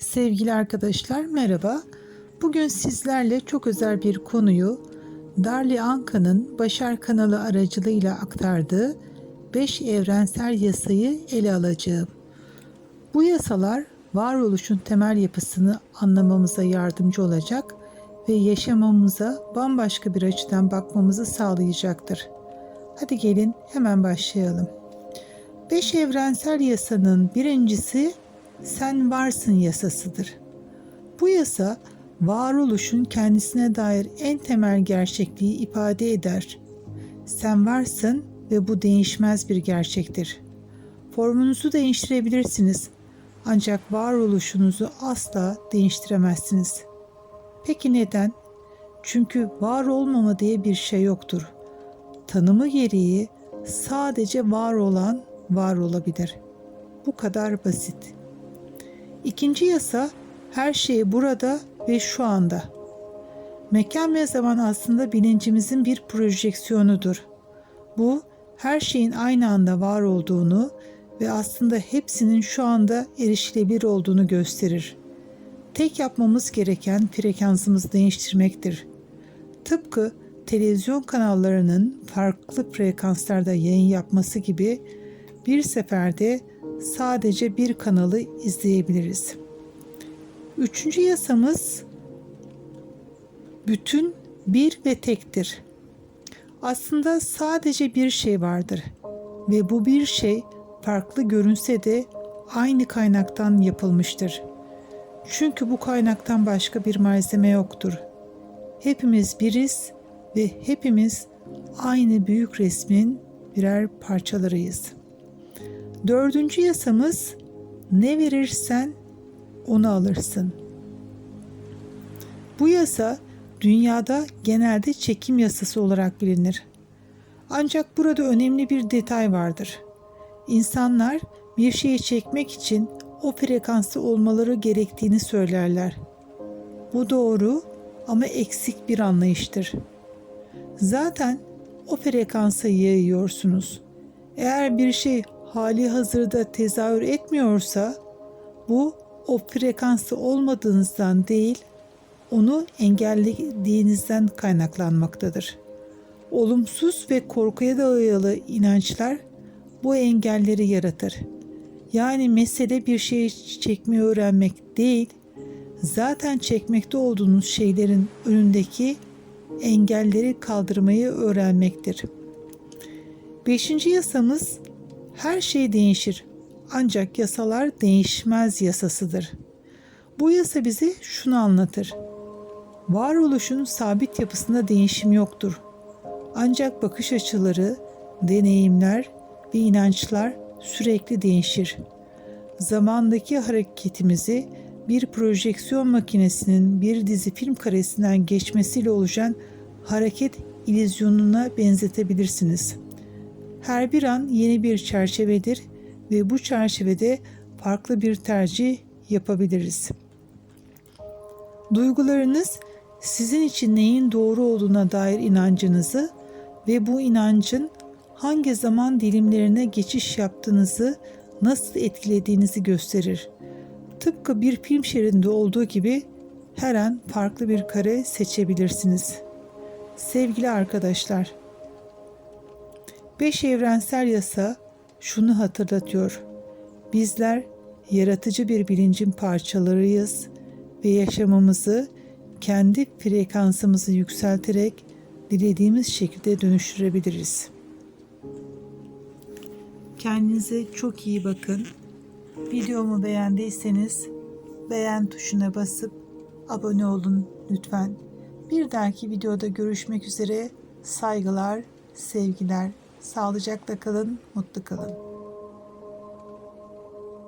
Sevgili arkadaşlar merhaba. Bugün sizlerle çok özel bir konuyu Darli Anka'nın Başar kanalı aracılığıyla aktardığı 5 evrensel yasayı ele alacağım. Bu yasalar varoluşun temel yapısını anlamamıza yardımcı olacak ve yaşamamıza bambaşka bir açıdan bakmamızı sağlayacaktır. Hadi gelin hemen başlayalım. Beş evrensel yasanın birincisi sen varsın yasasıdır. Bu yasa varoluşun kendisine dair en temel gerçekliği ifade eder. Sen varsın ve bu değişmez bir gerçektir. Formunuzu değiştirebilirsiniz ancak varoluşunuzu asla değiştiremezsiniz. Peki neden? Çünkü var olmama diye bir şey yoktur. Tanımı gereği sadece var olan var olabilir. Bu kadar basit. İkinci yasa her şey burada ve şu anda. Mekan ve zaman aslında bilincimizin bir projeksiyonudur. Bu her şeyin aynı anda var olduğunu ve aslında hepsinin şu anda erişilebilir olduğunu gösterir. Tek yapmamız gereken frekansımızı değiştirmektir. Tıpkı televizyon kanallarının farklı frekanslarda yayın yapması gibi bir seferde sadece bir kanalı izleyebiliriz. Üçüncü yasamız bütün bir ve tektir. Aslında sadece bir şey vardır ve bu bir şey farklı görünse de aynı kaynaktan yapılmıştır. Çünkü bu kaynaktan başka bir malzeme yoktur. Hepimiz biriz ve hepimiz aynı büyük resmin birer parçalarıyız. Dördüncü yasamız ne verirsen onu alırsın. Bu yasa dünyada genelde çekim yasası olarak bilinir. Ancak burada önemli bir detay vardır. İnsanlar bir şeyi çekmek için o frekansta olmaları gerektiğini söylerler. Bu doğru ama eksik bir anlayıştır. Zaten o frekansa yayıyorsunuz. Eğer bir şey hali hazırda tezahür etmiyorsa bu o frekansta olmadığınızdan değil, onu engellediğinizden kaynaklanmaktadır. Olumsuz ve korkuya dayalı inançlar bu engelleri yaratır. Yani mesele bir şeyi çekmeyi öğrenmek değil, zaten çekmekte olduğunuz şeylerin önündeki engelleri kaldırmayı öğrenmektir. Beşinci yasamız her şey değişir ancak yasalar değişmez yasasıdır. Bu yasa bize şunu anlatır. Varoluşun sabit yapısında değişim yoktur. Ancak bakış açıları, deneyimler ve inançlar sürekli değişir. Zamandaki hareketimizi bir projeksiyon makinesinin bir dizi film karesinden geçmesiyle oluşan hareket ilizyonuna benzetebilirsiniz. Her bir an yeni bir çerçevedir ve bu çerçevede farklı bir tercih yapabiliriz. Duygularınız sizin için neyin doğru olduğuna dair inancınızı ve bu inancın hangi zaman dilimlerine geçiş yaptığınızı nasıl etkilediğinizi gösterir. Tıpkı bir film şeridinde olduğu gibi her an farklı bir kare seçebilirsiniz. Sevgili arkadaşlar, Beş evrensel yasa şunu hatırlatıyor. Bizler yaratıcı bir bilincin parçalarıyız ve yaşamımızı kendi frekansımızı yükselterek dilediğimiz şekilde dönüştürebiliriz. Kendinize çok iyi bakın. Videomu beğendiyseniz beğen tuşuna basıp abone olun lütfen. Bir dahaki videoda görüşmek üzere. Saygılar, sevgiler. Sağlıcakla kalın, mutlu kalın.